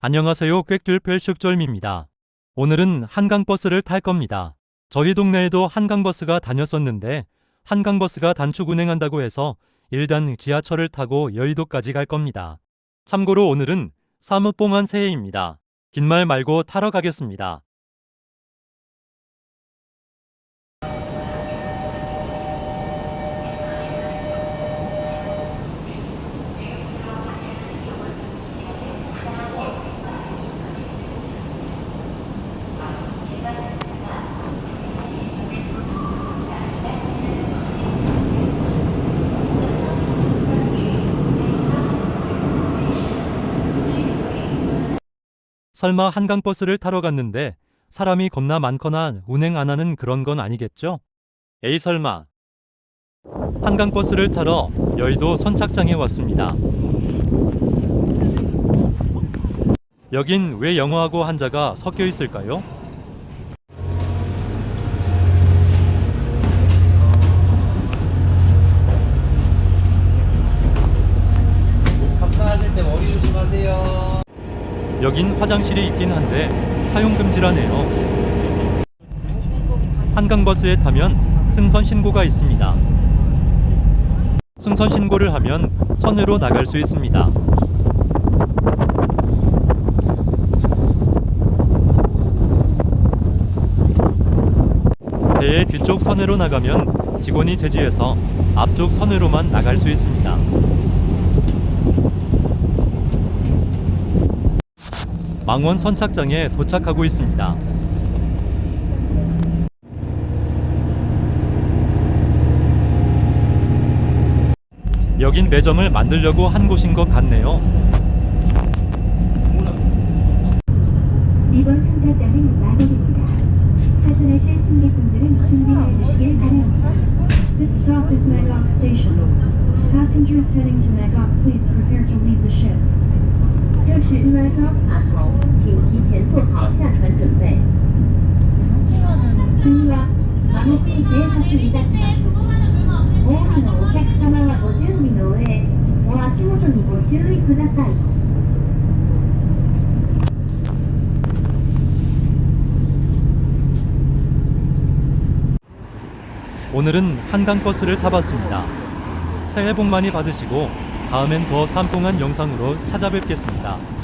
안녕하세요. 꽥둘펠 슉절미입니다. 오늘은 한강버스를 탈 겁니다. 저희 동네에도 한강버스가 다녔었는데 한강버스가 단축 운행한다고 해서 일단 지하철을 타고 여의도까지 갈 겁니다. 참고로 오늘은 사무뽕한 새해입니다. 긴 말 말고 타러 가겠습니다. 설마 한강버스를 타러 갔는데 사람이 겁나 많거나 운행 안 하는 그런 건 아니겠죠? 에이 설마. 한강버스를 타러 여의도 선착장에 왔습니다. 여긴 왜 영어하고 한자가 섞여 있을까요? 감사하실 때 머리 조심하세요. 여긴 화장실이 있긴 한데 사용 금지라네요. 한강버스에 타면 승선 신고가 있습니다. 승선 신고를 하면 선으로 나갈 수 있습니다. 배의 뒤쪽 선으로 나가면 직원이 제지해서 앞쪽 선으로만 나갈 수 있습니다. 망원 선착장에 도착하고 있습니다. 여긴 매점을 만들려고 한 곳인 것 같네요. 이번 선착장은 마곡입니다. 하산하실 승객분들은 준비해 주시길 바랍니다. This stop is Magog Station. Passengers heading to Magog, please prepare to leave the ship. 오늘은 한강버스를 타봤습니다. 새해 복 많이 받으시고 다음엔 더 쌈뽕한 영상으로 찾아뵙겠습니다.